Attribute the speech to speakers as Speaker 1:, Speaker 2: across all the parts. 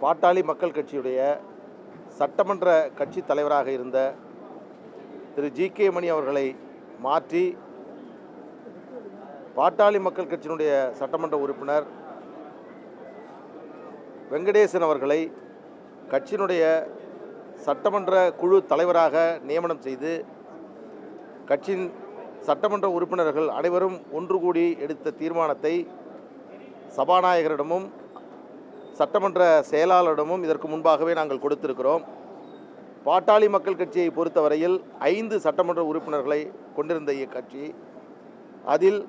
Speaker 1: பாட்டாளி மக்கள் கட்சியுடைய சட்டமன்ற கட்சி தலைவராக இருந்த திரு ஜி கே மணி அவர்களை மாற்றி பாட்டாளி மக்கள் கட்சியினுடைய சட்டமன்ற உறுப்பினர் வெங்கடேசன் அவர்களை கட்சியினுடைய சட்டமன்ற குழு தலைவராக நியமனம் செய்து கட்சியின் சட்டமன்ற உறுப்பினர்கள் அனைவரும் ஒன்று கூடி எடுத்த தீர்மானத்தை சபாநாயகரிடமும் சட்டமன்ற செயலாளரிடமும் இதற்கு முன்பாகவே நாங்கள் கொடுத்திருக்கிறோம். பாட்டாளி மக்கள் கட்சியை பொறுத்தவரையில் ஐந்து சட்டமன்ற உறுப்பினர்களை கொண்டிருந்த இக்கட்சி. அதில்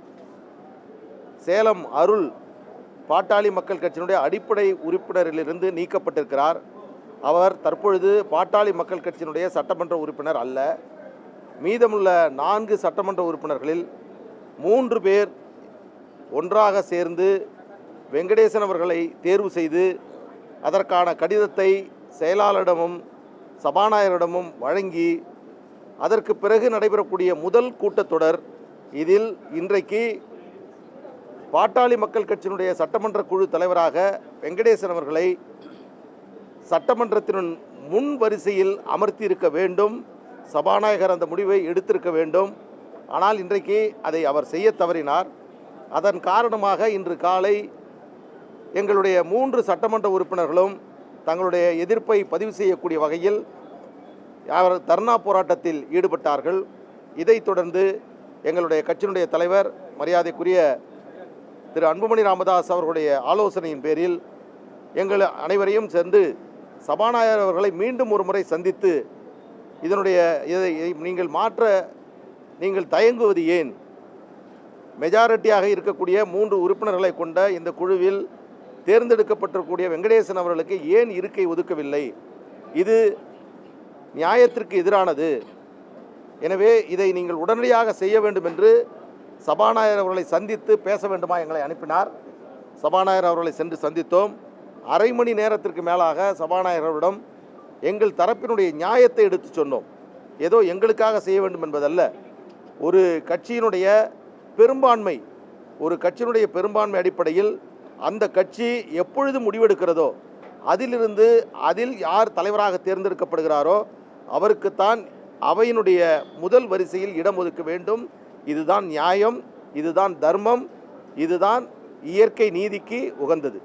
Speaker 1: சேலம் அருள் பாட்டாளி மக்கள் கட்சியினுடைய அடிப்படை உறுப்பினரிலிருந்து நீக்கப்பட்டிருக்கிறார். அவர் தற்பொழுது பாட்டாளி மக்கள் கட்சியினுடைய சட்டமன்ற உறுப்பினர் அல்ல. மீதமுள்ள நான்கு சட்டமன்ற உறுப்பினர்களில் மூன்று பேர் ஒன்றாக சேர்ந்து வெங்கடேசன் அவர்களை தேர்வு செய்து அதற்கான கடிதத்தை செயலாளரிடமும் சபாநாயகரிடமும் வழங்கி அதற்கு பிறகு நடைபெறக்கூடிய முதல் கூட்டத்தொடர் இதில் இன்றைக்கு பாட்டாளி மக்கள் கட்சியினுடைய சட்டமன்ற குழு தலைவராக வெங்கடேசன் அவர்களை சட்டமன்றத்தின் முன் வரிசையில் அமர்த்தியிருக்க வேண்டும். சபாநாயகர் அந்த முடிவை எடுத்திருக்க வேண்டும். ஆனால் இன்றைக்கு அதை அவர் செய்ய தவறினார். அதன் காரணமாக இன்று காலை எங்களுடைய மூன்று சட்டமன்ற உறுப்பினர்களும் தங்களுடைய எதிர்ப்பை பதிவு செய்யக்கூடிய வகையில் அவர் தர்ணா போராட்டத்தில் ஈடுபட்டார்கள். இதைத் தொடர்ந்து எங்களுடைய கட்சியினுடைய தலைவர் மரியாதைக்குரிய திரு அன்புமணி ராமதாஸ் அவர்களுடைய ஆலோசனையின் பேரில் எங்கள் அனைவரையும் சேர்ந்து சபாநாயகர் அவர்களை மீண்டும் ஒரு முறை சந்தித்து இதனுடைய இதை இதை நீங்கள் மாற்ற நீங்கள் தயங்குவது ஏன்? மெஜாரிட்டியாக இருக்கக்கூடிய மூன்று உறுப்பினர்களை கொண்ட இந்த குழுவில் தேர்ந்தெடுக்கப்பட்டிருக்கக்கூடிய வெங்கடேசன் அவர்களுக்கு ஏன் இருக்கை ஒதுக்கவில்லை? இது நியாயத்திற்கு எதிரானது. எனவே இதை நீங்கள் உடனடியாக செய்ய வேண்டும் என்று சபாநாயகர் அவர்களை சந்தித்து பேச வேண்டுமா எங்களை அனுப்பினார். சபாநாயகர் அவர்களை சென்று சந்தித்தோம். அரை மணி நேரத்திற்கு மேலாக சபாநாயகரிடம் எங்கள் தரப்பினுடைய நியாயத்தை எடுத்து சொன்னோம். ஏதோ எங்களுக்காக செய்ய வேண்டும் என்பதல்ல. ஒரு கட்சியினுடைய பெரும்பான்மை ஒரு கட்சியினுடைய பெரும்பான்மை அடிப்படையில் அந்த கட்சி எப்பொழுது முடிவெடுக்கிறதோ அதிலிருந்து அதில் யார் தலைவராக தேர்ந்தெடுக்கப்படுகிறாரோ அவருக்குத்தான் அவையினுடைய முதல் வரிசையில் இடம் ஒதுக்க வேண்டும். இதுதான் நியாயம் இதுதான் தர்மம் இதுதான் இயற்கை நீதிக்கு உகந்தது.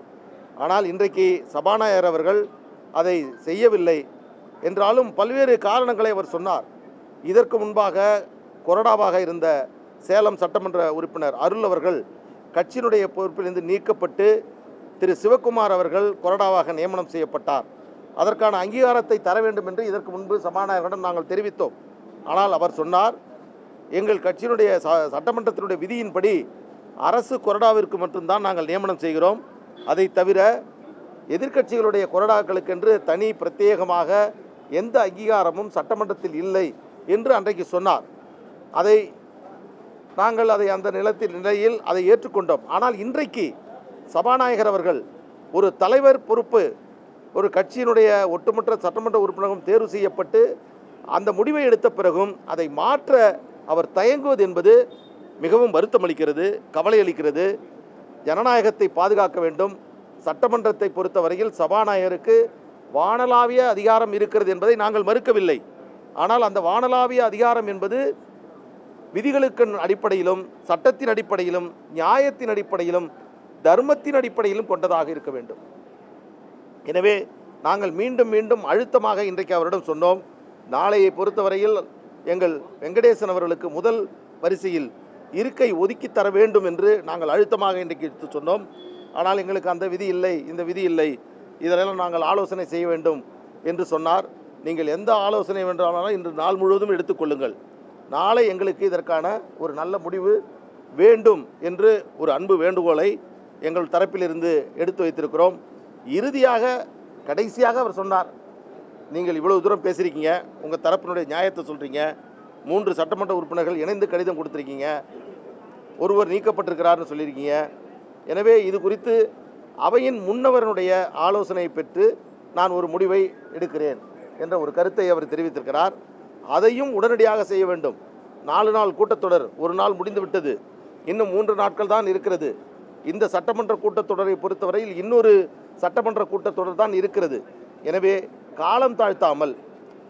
Speaker 1: ஆனால் இன்றைக்கு சபாநாயகர் அவர்கள் அதை செய்யவில்லை என்றாலும் பல்வேறு காரணங்களை அவர் சொன்னார். இதற்கு முன்பாக கொறடாவாக இருந்த சேலம் சட்டமன்ற உறுப்பினர் அருள் அவர்கள் கட்சியினுடைய பொறுப்பிலிருந்து நீக்கப்பட்டு திரு சிவக்குமார் அவர்கள் கொறடாவாக நியமனம் செய்யப்பட்டார். அதற்கான அங்கீகாரத்தை தர வேண்டும் என்று இதற்கு முன்பு சபாநாயகரிடம் நாங்கள் தெரிவித்தோம். ஆனால் அவர் சொன்னார் எங்கள் கட்சியினுடைய ச- சட்டமன்றத்தினுடைய விதியின்படி அரசு கொறடாவிற்கு மட்டும்தான் நாங்கள் நியமனம் செய்கிறோம். அதை தவிர எதிர்க்கட்சிகளுடைய கொறடாக்களுக்கென்று தனி பிரத்யேகமாக எந்த அங்கீகாரமும் சட்டமன்றத்தில் இல்லை என்று அன்றைக்கு சொன்னார். அதை நாங்கள் அதை அந்த நிலத்தின் நிலையில் அதை ஏற்றுக்கொண்டோம். ஆனால் இன்றைக்கு சபாநாயகர் அவர்கள் ஒரு தலைவர் பொறுப்பு ஒரு கட்சியினுடைய ஒட்டுமொத்த சட்டமன்ற உறுப்பினரும் தேர்வு செய்யப்பட்டு அந்த முடிவை எடுத்த பிறகும் அதை மாற்ற அவர் தயங்குவது என்பது மிகவும் வருத்தமளிக்கிறது கவலை அளிக்கிறது. ஜனநாயகத்தை பாதுகாக்க வேண்டும். சட்டமன்றத்தை பொறுத்தவரையில் சபாநாயகருக்கு வானலாவிய அதிகாரம் இருக்கிறது என்பதை நாங்கள் மறுக்கவில்லை. ஆனால் அந்த வானலாவிய அதிகாரம் என்பது விதிகளுக்கு அடிப்படையிலும் சட்டத்தின் அடிப்படையிலும் நியாயத்தின் அடிப்படையிலும் தர்மத்தின் அடிப்படையிலும் கொண்டதாக இருக்க வேண்டும். எனவே நாங்கள் மீண்டும் மீண்டும் அழுத்தமாக இன்றைக்கு அவரிடம் சொன்னோம். நாளையை பொறுத்தவரையில் எங்கள் வெங்கடேசன் அவர்களுக்கு முதல் வரிசையில் இருக்கை ஒதுக்கி தர வேண்டும் என்று நாங்கள் அழுத்தமாக இன்றைக்கு எடுத்து சொன்னோம். ஆனால் எங்களுக்கு அந்த விதி இல்லை இந்த விதி இல்லை. இதெல்லாம் நாங்கள் ஆலோசனை செய்ய வேண்டும் என்று சொன்னார். நீங்கள் எந்த ஆலோசனை வேண்டாலும் இன்று நாள் முழுவதும் எடுத்துக்கொள்ளுங்கள் நாளை எங்களுக்கு இதற்கான ஒரு நல்ல முடிவு வேண்டும் என்று ஒரு அன்பு வேண்டுகோளை எங்கள் தரப்பிலிருந்து எடுத்து வைத்திருக்கிறோம். இறுதியாக கடைசியாக அவர் சொன்னார் நீங்கள் இவ்வளவு தூரம் பேசியிருக்கீங்க உங்கள் தரப்பினுடைய நியாயத்தை சொல்கிறீங்க மூன்று சட்டமன்ற உறுப்பினர்கள் இணைந்து கடிதம் கொடுத்துருக்கீங்க ஒருவர் நீக்கப்பட்டிருக்கிறார்னு சொல்லியிருக்கீங்க. எனவே இது குறித்து அவையின் முன்னவரனுடைய ஆலோசனையை பெற்று நான் ஒரு முடிவை எடுக்கிறேன் என்ற ஒரு கருத்தை அவர் தெரிவித்திருக்கிறார். அதையும் உடனடியாக செய்ய வேண்டும். நாலு நாள் கூட்டத்தொடர் ஒரு நாள் முடிந்து விட்டது. இன்னும் மூன்று நாட்கள் தான் இருக்கிறது. இந்த சட்டமன்ற கூட்டத்தொடரை பொறுத்தவரையில் இன்னொரு சட்டமன்ற கூட்டத்தொடர் தான் இருக்கிறது. எனவே காலம் தாழ்த்தாமல்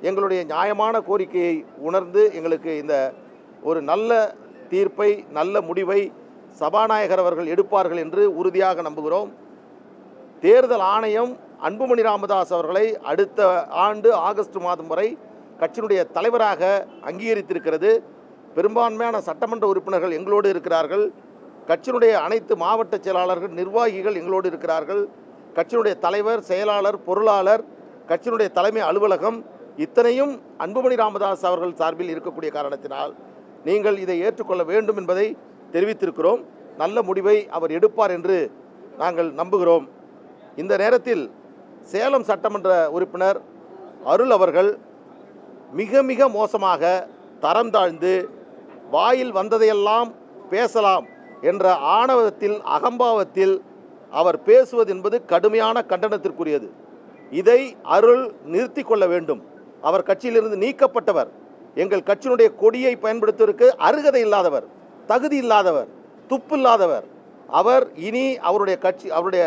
Speaker 1: எங்களுடைய நியாயமான கோரிக்கையை உணர்ந்து எங்களுக்கு இந்த ஒரு நல்ல தீர்ப்பை நல்ல முடிவை சபாநாயகர் அவர்கள் எடுப்பார்கள் என்று உறுதியாக நம்புகிறோம். தேர்தல் ஆணையம் அன்புமணி ராமதாஸ் அவர்களை அடுத்த ஆண்டு ஆகஸ்ட் மாதம் வரை கட்சியினுடைய தலைவராக அங்கீகரித்திருக்கிறது. பெரும்பான்மையான சட்டமன்ற உறுப்பினர்கள் எங்களோடு இருக்கிறார்கள். கட்சியினுடைய அனைத்து மாவட்ட செயலாளர்கள் நிர்வாகிகள் எங்களோடு இருக்கிறார்கள். கட்சியினுடைய தலைவர் செயலாளர் பொருளாளர் கட்சியினுடைய தலைமை அலுவலகம் இத்தனையும் அன்புமணி ராமதாஸ் அவர்கள் சார்பில் இருக்கக்கூடிய காரணத்தினால் நீங்கள் இதை ஏற்றுக்கொள்ள வேண்டும் என்பதை தெரிவித்திருக்கிறோம். நல்ல முடிவை அவர் எடுப்பார் என்று நாங்கள் நம்புகிறோம். இந்த நேரத்தில் சேலம் சட்டமன்ற உறுப்பினர் அருள் அவர்கள் மிக மிக மோசமாக தரம் தாழ்ந்து வாயில் வந்ததையெல்லாம் பேசலாம் என்ற ஆணவத்தில் அகம்பாவத்தில் அவர் பேசுவது என்பது கடுமையான கண்டனத்திற்குரியது. இதை அருள் நிறுத்தி கொள்ள வேண்டும். அவர் கட்சியிலிருந்து நீக்கப்பட்டவர். எங்கள் கட்சியினுடைய கொடியை பயன்படுத்துவதற்கு அருகதை இல்லாதவர் தகுதி இல்லாதவர் துப்பு இல்லாதவர். அவர் இனி அவருடைய கட்சி அவருடைய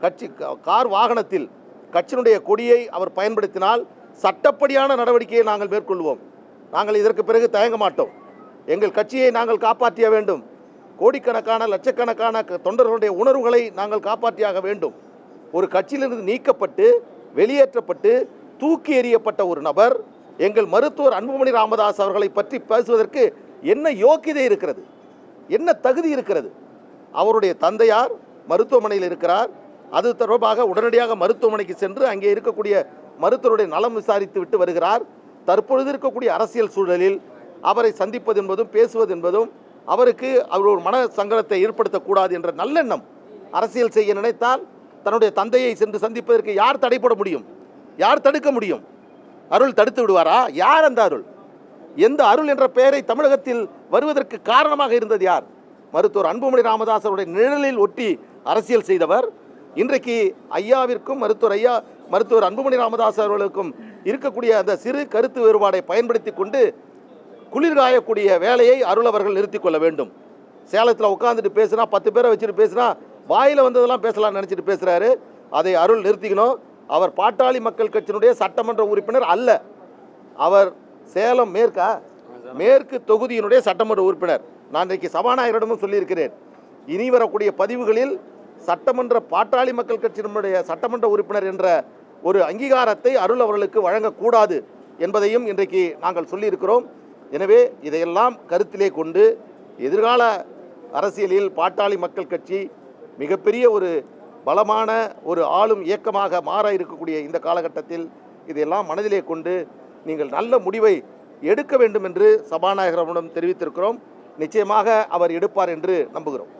Speaker 1: கட்சி கார் வாகனத்தில் கட்சியினுடைய கொடியை அவர் பயன்படுத்தினால் சட்டப்படியான நடவடிக்கையை நாங்கள் மேற்கொள்வோம். நாங்கள் இதற்கு பிறகு தயங்க மாட்டோம். எங்கள் கட்சியை நாங்கள் காப்பாற்றிய வேண்டும். கோடிக்கணக்கான லட்சக்கணக்கான தொண்டர்களுடைய உணர்வுகளை நாங்கள் காப்பாற்றியாக வேண்டும். ஒரு கட்சியிலிருந்து நீக்கப்பட்டு வெளியேற்றப்பட்டு தூக்கி எறியப்பட்ட ஒரு நபர் எங்கள் மருத்துவர் அன்புமணி ராமதாஸ் அவர்களை பற்றி பேசுவதற்கு என்ன யோக்கியதை இருக்கிறது? என்ன தகுதி இருக்கிறது? அவருடைய தந்தையார் மருத்துவமனையில் இருக்கிறார். அது தொடர்பாக உடனடியாக மருத்துவமனைக்கு சென்று அங்கே இருக்கக்கூடிய மருத்துவருடைய நலம் விசாரித்து விட்டு வருகிறார். தற்பொழுது இருக்கக்கூடிய அரசியல் சூழலில் அவரை சந்திப்பது என்பதும் பேசுவது என்பதும் அவருக்கு அவர் ஒரு மன சங்கடத்தை ஏற்படுத்தக்கூடாது என்ற நல்லெண்ணம் அரசியல் செய்ய நினைத்தால் தன்னுடைய தந்தையை சென்று சந்திப்பதற்கு யார் தடைப்பட முடியும்? யார் தடுக்க முடியும்? அருள் தடுத்து விடுவாரா? யார் அந்த அருள்? எந்த அருள் என்ற பெயரை தமிழகத்தில் வருவதற்கு காரணமாக இருந்தது யார்? மருத்துவர் அன்புமணி ராமதாசருடைய நிழலில் ஒட்டி அரசியல் செய்தவர் இன்றைக்கு ஐயாவிற்கும் மருத்துவர் ஐயா மருத்துவர் அன்புமணி ராமதாஸ் அவர்களுக்கும் இருக்கக்கூடிய அந்த சிறு கருத்து வேறுபாடை பயன்படுத்தி கொண்டு குளிர்காயக்கூடிய வேலையை அருள் அவர்கள் நிறுத்தி கொள்ள வேண்டும். சேலத்தில் உட்காந்துட்டு பேசுனா பத்து பேரை வச்சுட்டு பேசுனா வாயில் வந்ததெல்லாம் பேசலாம்னு நினச்சிட்டு பேசுகிறாரு அதை அருள் நிறுத்திக்கணும். அவர் பாட்டாளி மக்கள் கட்சியினுடைய சட்டமன்ற உறுப்பினர் அல்ல. அவர் சேலம் மேற்கா மேற்கு தொகுதியினுடைய சட்டமன்ற உறுப்பினர். நான் இன்றைக்கு சபாநாயகரிடமும் சொல்லியிருக்கிறேன். இனி வரக்கூடிய பதிவுகளில் சட்டமன்ற பாட்டாளி மக்கள் கட்சியினுடைய சட்டமன்ற உறுப்பினர் என்ற ஒரு அங்கீகாரத்தை அருள் அவர்களுக்கு வழங்கக்கூடாது என்பதையும் இன்றைக்கு நாங்கள் சொல்லியிருக்கிறோம். எனவே இதையெல்லாம் கருத்திலே கொண்டு எதிர்கால அரசியலில் பாட்டாளி மக்கள் கட்சி மிகப்பெரிய ஒரு பலமான ஒரு ஆளும் இயக்கமாக மாற இருக்கக்கூடிய இந்த காலகட்டத்தில் இதையெல்லாம் மனதிலே கொண்டு நீங்கள் நல்ல முடிவை எடுக்க வேண்டும் என்று சபாநாயகரிடம் தெரிவித்திருக்கிறோம். நிச்சயமாக அவர் எடுப்பார் என்று நம்புகிறோம்.